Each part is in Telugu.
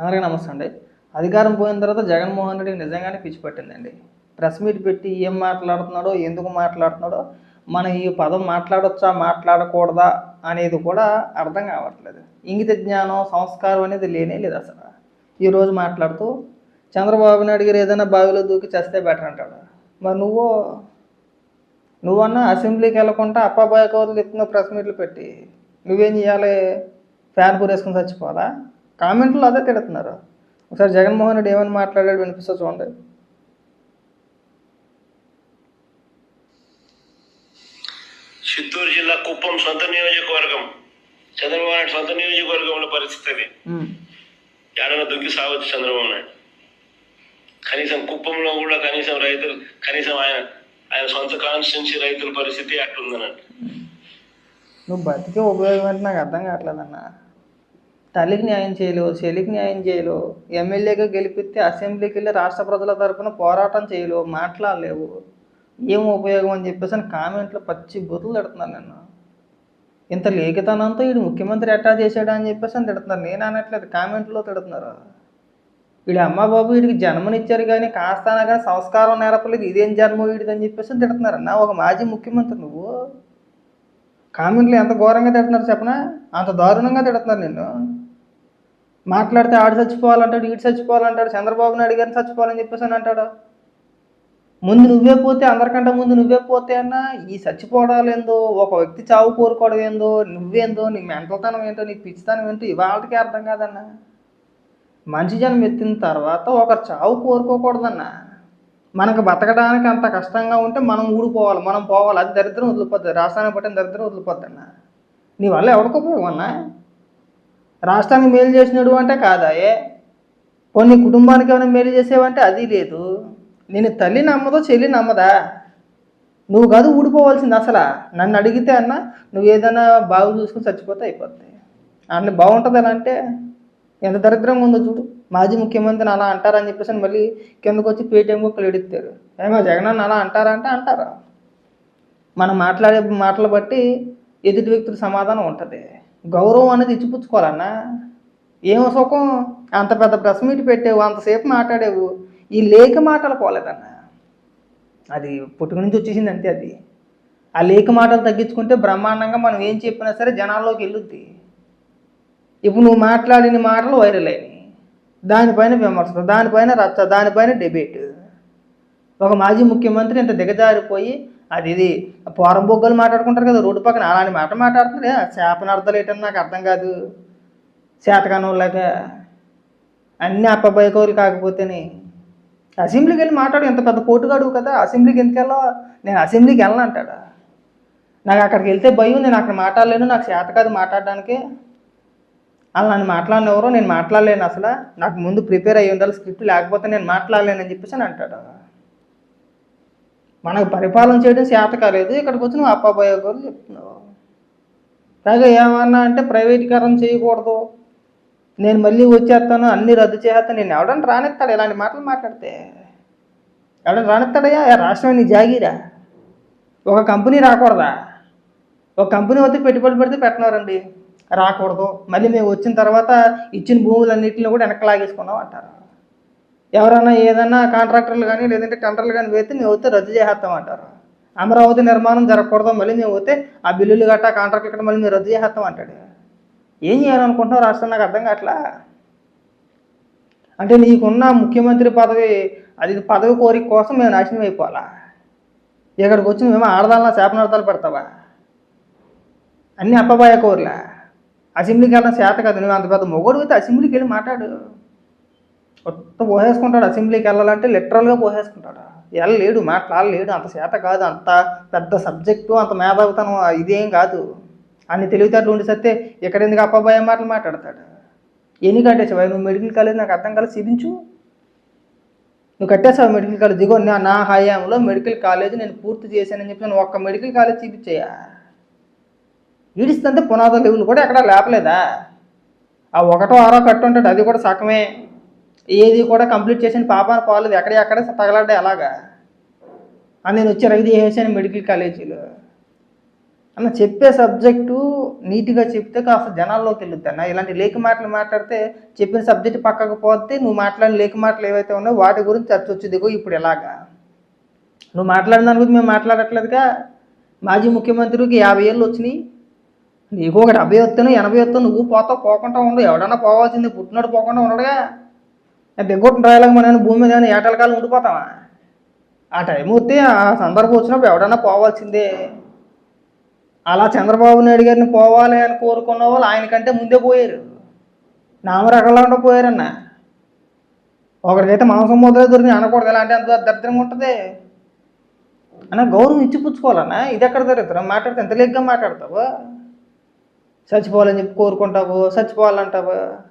అందరికీ నమస్తే అండి. అధికారం పోయిన తర్వాత జగన్మోహన్ రెడ్డికి నిజంగానే పిచ్చి పట్టిందండి. ప్రెస్ మీట్ పెట్టి ఏం మాట్లాడుతున్నాడో ఎందుకు మాట్లాడుతున్నాడో మనం ఈ పదం మాట్లాడొచ్చా మాట్లాడకూడదా అనేది కూడా అర్థం కావట్లేదు. ఇంగిత జ్ఞానం సంస్కారం అనేది లేనే లేదు అసలు. ఈరోజు మాట్లాడుతూ చంద్రబాబు నాయుడు గారు ఏదైనా బావిలో దూకి చేస్తే బెటర్ అంటాడు. మరి నువ్వు నువ్వన్నా అసెంబ్లీకి వెళ్ళకుండా అప్పాబాయ కౌలు చెప్తున్నావు ప్రెస్ మీట్లు పెట్టి నువ్వేం చేయాలి? ఫ్యాన్ పూరేసుకుని చచ్చిపోవాలా? కామెంట్లో అదే తిడుతున్నారు. ఒకసారి జగన్మోహన్ రెడ్డి ఏమని మాట్లాడాడు వినిపిస్తా చూడండి. చిత్తూరు జిల్లా కుప్పం సొంత నియోజకవర్గం. చంద్రబాబు నాయుడు సొంత నియోజకవర్గంలో పరిస్థితి అది. ఏడన దుక్కి సావచ్చు చంద్రబాబు నాయుడు. కనీసం కుప్పంలో కూడా కనీసం రైతులు కనీసం ఆయన ఆయన సొంత కాన్స్టిట్యున్సీ రైతుల పరిస్థితి అట్లుందన్నట్టు నువ్వు బతికే ఉపయోగం అంటే నాకు అర్థం కావట్లేదన్న. తల్లికి న్యాయం చేయలేవు చెల్లికి న్యాయం చేయలేవు ఎమ్మెల్యేగా గెలిపిస్తే అసెంబ్లీకి వెళ్ళి రాష్ట్ర ప్రజల తరపున పోరాటం చేయలేవు మాట్లాడలేవు. ఏం ఉపయోగం అని చెప్పేసి అని కామెంట్లో పచ్చి బుతులు తిడుతున్నాను నేను ఇంత లేఖితనంతో వీడు ముఖ్యమంత్రి ఎట్టా చేశాడా అని చెప్పేసి అని తిడుతున్నారు. నేను అనట్లేదు కామెంట్లో తిడుతున్నారు. వీడి అమ్మ బాబు వీడికి జన్మనిచ్చారు కానీ కాస్తానా కానీ సంస్కారం నేరపలేదు ఇదేం జన్మ వీడిది అని చెప్పేసి అని తిడుతున్నారు. అన్న ఒక మాజీ ముఖ్యమంత్రి నువ్వు. కామెంట్లు ఎంత ఘోరంగా తిడుతున్నారు చెప్పనా? అంత దారుణంగా తిడుతున్నారు నిన్ను. మాట్లాడితే ఆడు చచ్చిపోవాలంటాడు ఈడు చచ్చిపోవాలంటాడు చంద్రబాబు నాయుడు గారిని చచ్చిపోవాలని చెప్పేసి అని అంటాడు? ముందు నువ్వే పోతే అందరికంటే ముందు నువ్వే పోతే అన్న ఈ చచ్చిపోవడాలు ఏందో ఒక వ్యక్తి చావు కోరుకోవడం ఏందో నువ్వేందో నీ మెంటల్తనం ఏంటో నీ పిచ్చితనం ఏంటో ఇవాళకి అర్థం కాదన్న. మంచి జనం ఎత్తిన తర్వాత ఒక చావు కోరుకోకూడదన్న. మనకు బతకడానికి అంత కష్టంగా ఉంటే మనం ఊడిపోవాలి మనం పోవాలి అది దరిద్రం వదిలిపోద్ది రాష్ట్రాన్ని పట్టిన దరిద్రం వదిలిపోద్ది అన్న నీ వల్ల ఎవరికి ఉపయోగం రాష్ట్రానికి మేలు చేసినాడు అంటే కాదాయే? కొన్ని కుటుంబానికి ఏమైనా మేలు చేసేవంటే అది లేదు. నేను తల్లి నమ్మదో చెల్లి నమ్మదా? నువ్వు కాదు ఊడిపోవాల్సింది అసలు. నన్ను అడిగితే అన్న నువ్వు ఏదైనా బాగు చూసుకుని చచ్చిపోతే అయిపోద్ది. అన్ని బాగుంటుంది ఎలా అంటే ఎంత దరిద్రంగా ఉందో చూడు. మాజీ ముఖ్యమంత్రిని అలా అంటారని చెప్పేసి మళ్ళీ కిందకు వచ్చి పేటీఎం కుక్కలు ఎడుతారు ఏమో జగన్ అన్న అలా అంటారా అంటే అంటారా. మనం మాట్లాడే మాటలు బట్టి ఎదుటి వ్యక్తుల సమాధానం ఉంటుంది. గౌరవం అనేది ఇచ్చిపుచ్చుకోవాలన్నా? ఏం సుఖం అంత పెద్ద ప్రెస్ మీట్ పెట్టావు అంతసేపు మాట్లాడావు ఈ లేఖ మాటలు పోలేదన్న. అది పుట్టుక నుంచి వచ్చేసింది అంతే అది. ఆ లేఖ మాటలు తగ్గించుకుంటే బ్రహ్మాండంగా మనం ఏం చెప్పినా సరే జనాల్లోకి వెళ్ళుద్ది. ఇప్పుడు నువ్వు మాట్లాడిన మాటలు వైరల్ అయినాయి. దానిపైన విమర్శలు దానిపైన రచ్చ దానిపైన డిబేట్ ఒక మాజీ ముఖ్యమంత్రి ఇంత దిగజారిపోయి అది ఇది. పోరం బొగ్గలు మాట్లాడుకుంటారు కదా రోడ్డు పక్కన అలాంటి మాట మాట్లాడుతుంది చేపన అర్థాలు ఏంటని నాకు అర్థం కాదు. చేతకానోళ్ళక అన్ని అప్పబయకోలు కాకపోతేనే. అసెంబ్లీకి వెళ్ళి మాట్లాడు ఎంత పెద్ద పోటుగాడు కదా అసెంబ్లీకి ఎందుకు వెళ్ళా నేను అసెంబ్లీకి వెళ్ళను అంటాడా? నాకు అక్కడికి వెళ్తే భయం నేను అక్కడ మాట్లాడలేను నాకు చేత కాదు మాట్లాడడానికి. అలా నన్ను మాట్లాడిన ఎవరో నేను మాట్లాడలేను అసలు. నాకు ముందు ప్రిపేర్ అయ్యి ఉండాలి స్క్రిప్ట్ లేకపోతే నేను మాట్లాడలేనని చెప్పేసి అని అంటాడు. మనకు పరిపాలన చేయడం చేత కాలేదు ఇక్కడికి వచ్చి నువ్వు అప్పాబాయ్ చెప్తున్నావు. కాగా ఏమన్నా అంటే ప్రైవేటీకరణ చేయకూడదు. నేను మళ్ళీ వచ్చేస్తాను అన్నీ రద్దు చేస్తాను నేను ఎవడని రానిస్తాడు ఇలాంటి మాటలు మాట్లాడితే? ఎవడని రానిస్తాడయ్యా? రాష్ట్రం నీ జాగీరా? ఒక కంపెనీ రాకూడదా? ఒక కంపెనీ వస్తే పెట్టుబడి పెడితే పెట్టినారండి. రాకూడదు. మళ్ళీ మేము వచ్చిన తర్వాత ఇచ్చిన భూములన్నింటిని కూడా వెనక్కి లాగేసుకున్నాం అంటారు. ఎవరైనా ఏదైనా కాంట్రాక్టర్లు కానీ లేదంటే టెండర్లు కానీ వేస్తే మేము వస్తే రద్దు చేసేస్తాం అంటారు అమరావతి నిర్మాణం జరగకూడదు మళ్ళీ మేము వస్తే ఆ బిల్లులు గట్టా కాంట్రాక్ట్ గట్టా మళ్ళీ మేము రద్దు చేసేస్తాం అంటాడు ఏం చేయాలనుకుంటున్నావు రాష్ట్రం? నాకు అర్థం కావట్లా? అంటే నీకున్న ముఖ్యమంత్రి పదవి అది పదవి కోరిక కోసం మేము నాశనం అయిపోవాలా? ఇక్కడికి వచ్చి మేము ఆడదాలన్నా శాపనార్థాలు పెడతావా? అన్ని అప్పబాయ కోర్లా. అసెంబ్లీకి వెళ్ళడం చేత కదా. నువ్వు అంత పెద్ద మొగోడు అయితే అసెంబ్లీకి వెళ్ళి మాట్లాడు. కొత్త పోసేసుకుంటాడు అసెంబ్లీకి వెళ్ళాలంటే లిటరల్గా పోసేసుకుంటాడు. వెళ్ళలేడు మాట్లాడలేడు అంత చేత కాదు అంత పెద్ద సబ్జెక్టు అంత మేధావితనం ఇదేం కాదు. అన్ని తెలివితేటలు ఉండి సత్తే ఇక్కడ ఎందుకు అప్పబాయ మాటలు మాట్లాడతాడు? ఎన్ని కట్టేసావు? నువ్వు మెడికల్ కాలేజ్ నాకు అర్థం కాలేదు చూపించు నువ్వు కట్టేసావు మెడికల్ కాలేజ్ దిగో నా నా హయాంలో మెడికల్ కాలేజ్ నేను పూర్తి చేశానని చెప్పి నేను ఒక్క మెడికల్ కాలేజ్ చూపించాయా? ఈడిస్తుంటే పునాద లెవెల్ కూడా ఎక్కడ లేపలేదా? ఆ ఒకటో ఆరో కట్టు ఉంటాడు అది కూడా సగమే. ఏది కూడా కంప్లీట్ చేసిన పాపాన పోలేదు. ఎక్కడ ఎక్కడ తగలడ్డా ఎలాగా? అని నేను వచ్చి రైతు చేసాను మెడికల్ కాలేజీలో. అన్న చెప్పే సబ్జెక్టు నీట్గా చెప్తే కాస్త జనాల్లోకి వెళ్ళుద్ది ఇలాంటి లేఖ మాటలు మాట్లాడితే చెప్పిన సబ్జెక్ట్ పక్కకు పోతే నువ్వు మాట్లాడిన లేఖ మాటలు ఏవైతే ఉన్నాయో వాటి గురించి చర్చ వచ్చేదిగో ఇప్పుడు ఎలాగా? నువ్వు మాట్లాడిన దాని గురించి మేము మాట్లాడట్లేదుగా? మాజీ ముఖ్యమంత్రికి యాభై ఏళ్ళు వచ్చినాయి. నీకు ఒక డెబ్బై వస్తాను ఎనభై వస్తాను నువ్వు పోతావు పోకుండా ఉండవు ఎవడన్నా పోవాల్సింది పుట్టినోడు పోకుండా ఉండడుగా. దిగ్గొట్టిన రాయలాగా మనం భూమి మీద ఏటల కాలం ఉండిపోతావా? ఆ టైం వస్తే ఆ సందర్భం వచ్చినప్పుడు ఎవడన్నా పోవాల్సిందే. అలా చంద్రబాబు నాయుడు గారిని పోవాలి అని కోరుకున్న వాళ్ళు ఆయన కంటే ముందే పోయారు. నామరకంలో పోయారన్న. ఒకరికైతే మాంసం ముద్ర దొరికి అనకూడదు ఇలాంటి అంత దరిద్రంగా ఉంటుంది. అన్న గౌరవం ఇచ్చిపుచ్చుకోవాలన్నా ఇది ఎక్కడ జరుగుతుంది మాట్లాడితే ఎంత లేగ్గా మాట్లాడతావు? చచ్చిపోవాలని చెప్పి కోరుకుంటావు చచ్చిపోవాలంటావు.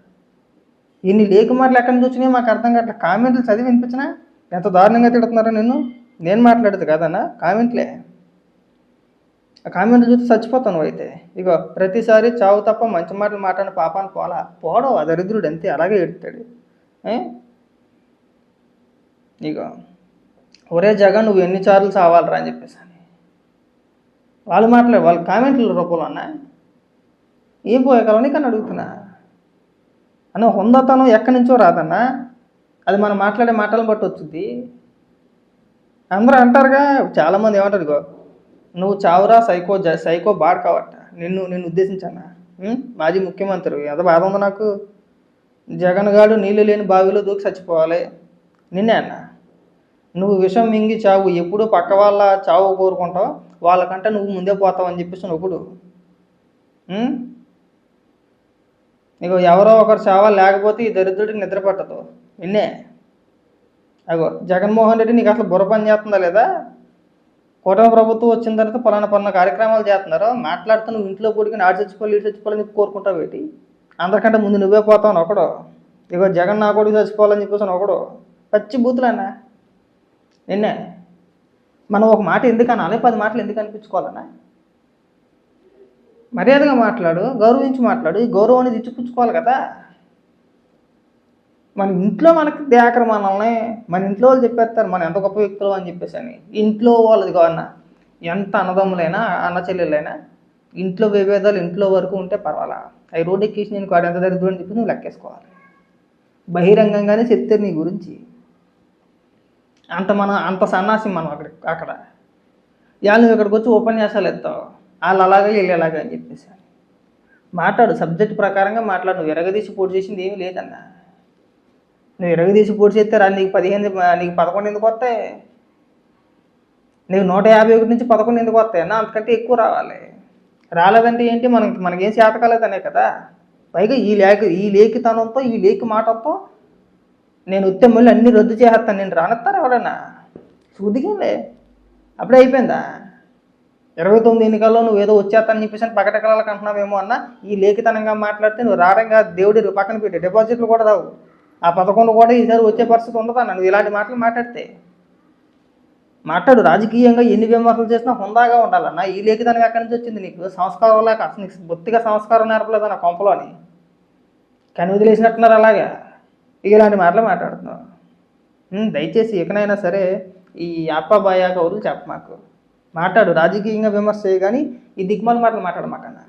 ఇన్ని లేకు మాటలు ఎక్కడి నుంచి మాకు అర్థం కావట్లే. కామెంట్లు చదివి వినిపించినా ఎంత దారుణంగా తిడుతున్నారో నిన్ను? నేను మాట్లాడేది కాదన్నా? కామెంట్లే. ఆ కామెంట్లు చూస్తే చచ్చిపోతాను నువ్వు అయితే. ఇగో ప్రతిసారి చావు తప్ప మంచి మాటలు మాట్లాడిన పాపాన్ని పోలా పోడో ఆ దరిద్రుడు అంతే అలాగే ఎడుతాడు ఇగో ఒరే జగన్ నువ్వు ఎన్నిసార్లు చావాలరా అని చెప్పేసి అని వాళ్ళు మాట్లాడే వాళ్ళ కామెంట్ల రూపంలో అన్నా. ఏం పోయగలవు కానీ అడుగుతున్నా? అన్న హుందతనం ఎక్కడి నుంచో రాదన్నా అది మనం మాట్లాడే మాటలను బట్టి వచ్చింది అందరూ అంటారుగా చాలామంది ఏమంటారు ఇగో నువ్వు చావురా సైకో జ సైకో బాడ్ కావట నిన్ను నిన్ను ఉద్దేశించానా మాజీ ముఖ్యమంత్రి ఎంత బాధ ఉంది నాకు. జగన్ గాడు నీళ్ళు లేని బావిలో దూకి చచ్చిపోవాలి. నిన్నే అన్న. నువ్వు విషం మింగి చావు ఎప్పుడు పక్క వాళ్ళ చావు కోరుకుంటావు వాళ్ళకంటే నువ్వు ముందే పోతావు అని చెప్పేసి నువ్వు నీకు ఇగో ఎవరో ఒకరు సేవ లేకపోతే ఈ దరిద్రుడికి నిద్ర పట్టదు. నిన్నే అగో జగన్మోహన్ రెడ్డి నీకు అసలు బుర్ర పని చేస్తుందా లేదా? కూటమి ప్రభుత్వం వచ్చిన తర్వాత పలానా పలానా కార్యక్రమాలు చేస్తున్నారు. మాట్లాడుతూ నువ్వు ఇంట్లో కూడికి ఆడు చచ్చిపోవాలి ఇటు చచ్చిపోవాలని చెప్పి కోరుకుంటావు ఏంటి? అందరికంటే ముందు నువ్వే పోతావు ఒకడు. ఇగో జగన్ నా కొడుకు చచ్చిపోవాలని చెప్పేసి ఒకడు. పచ్చి బూతులన్నా నిన్నే మనం ఒక మాట ఎందుకు అనాలి పది మాటలు ఎందుకు అనిపించుకోవాలన్నా? మర్యాదగా మాట్లాడు గౌరవించి మాట్లాడు ఈ గౌరవం అనేది కదా. మన ఇంట్లో మనకి దేకర మనల్ని మన ఇంట్లో వాళ్ళు చెప్పేస్తారు మనం ఎంత గొప్ప వ్యక్తులు అని చెప్పేసి అని. ఇంట్లో వాళ్ళది కావన్నా ఎంత అన్నదమ్ములైనా అన్న చెల్లెలైనా ఇంట్లో విభేదాలు ఇంట్లో వరకు ఉంటే పర్వాలా. అవి రోడ్ ఎక్కేసి నేను వాడు ఎంత దరిద్రుడు అని చెప్పి నువ్వు లెక్కేసుకోవాలి. బహిరంగంగానే చెప్తారు నీ గురించి. అంత మన అంత సన్నాసి మనం అక్కడ అక్కడ. ఇవాళ నువ్వు ఇక్కడికి వచ్చి ఉపన్యాసాలు ఎత్తావు వాళ్ళు అలాగే వీళ్ళు ఎలాగా అని చెప్పేసి మాట్లాడు సబ్జెక్ట్ ప్రకారంగా మాట్లాడు. నువ్వు ఎరగదీసి పోటీ చేసింది ఏమీ లేదన్నా. నువ్వు ఎరగదీసి పోటీ చేస్తే రా నీకు పదిహేను నీకు పదకొండు ఎందుకు వస్తాయి? నీకు నూట యాభై ఒకటి నుంచి పదకొండు ఎందుకు వస్తాయి అన్న? అంతకంటే ఎక్కువ రావాలి. రాలేదంటే ఏంటి? మనకి మనకేం చేత కాలేదనే కదా. పైగా ఈ లేఖ ఈ లేఖితనంతో ఈ లేఖి మాటతో నేను వస్తే మళ్ళీ అన్ని రద్దు చేస్తాను నేను రానత్తారు ఎవడన్నా? చూదికేలే అప్పుడే అయిపోయిందా? ఇరవై తొమ్మిది ఎన్నికల్లో నువ్వు ఏదో వచ్చేస్తానని చెప్పేసి అని పకటకలకు అంటున్నావేమో అన్న ఈ లేఖితనంగా మాట్లాడితే నువ్వు రారంగా దేవుడి పక్కన పెట్టి డిపాజిట్లు కూడా రావు. ఆ పదకొండు కూడా ఈసారి వచ్చే పరిస్థితి ఉండదన్న నువ్వు ఇలాంటి మాటలు మాట్లాడితే. మాట్లాడు రాజకీయంగా ఎన్ని విమర్శలు చేసినా హుందాగా ఉండాలన్న ఈ లేఖితనం ఎక్కడి నుంచి వచ్చింది నీకు? సంస్కారం లేక అసలు నీకు బొత్తిగా సంస్కారం నేర్పలేదన్న కొంపలోని. కానీ వదిలేసినట్టున్నారు అలాగా? ఇలాంటి మాటలు మాట్లాడుతున్నావు. దయచేసి ఇకనైనా సరే ఈ అప్పబాయ కౌరులు చెప్ప మాకు. మాట్లాడు. రాజకీయంగా విమర్శ చేయ కానీ ఈ దిగ్మాల మాటలు మాట్లాడమాకన్నా